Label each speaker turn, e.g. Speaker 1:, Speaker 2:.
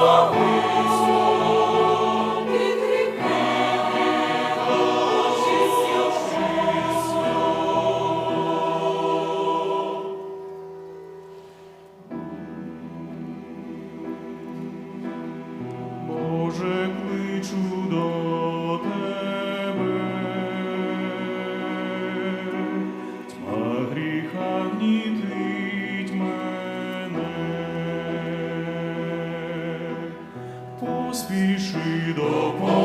Speaker 1: Oh. спіши до Бога.